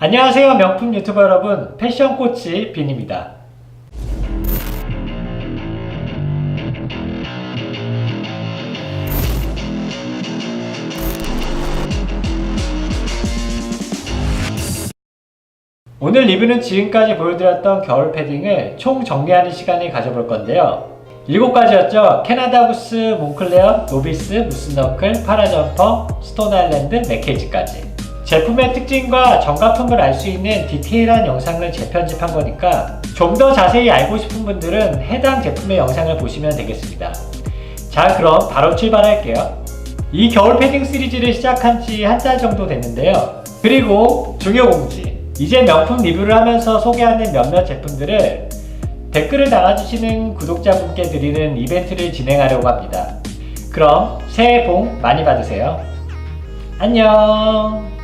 안녕하세요 명품 유튜버 여러분. 패션 코치 빈입니다. 오늘 리뷰는 지금까지 보여드렸던 겨울 패딩을 총 정리하는 시간을 가져볼 건데요. 7가지였죠. 캐나다 구스, 몽클레어, 노비스, 무스너클, 파라점퍼, 스톤 아일랜드, 맥케이지까지 제품의 특징과 정가품을 알수 있는 디테일한 영상을 재편집한 거니까 좀 더 자세히 알고 싶은 분들은 해당 제품의 영상을 보시면 되겠습니다. 자, 그럼 바로 출발할게요. 이 겨울 패딩 시리즈를 시작한 지 한 달 정도 됐는데요. 그리고 중요 공지. 이제 명품 리뷰를 하면서 소개하는 몇몇 제품들을 댓글을 달아주시는 구독자분께 드리는 이벤트를 진행하려고 합니다. 그럼 새해 복 많이 받으세요. 안녕!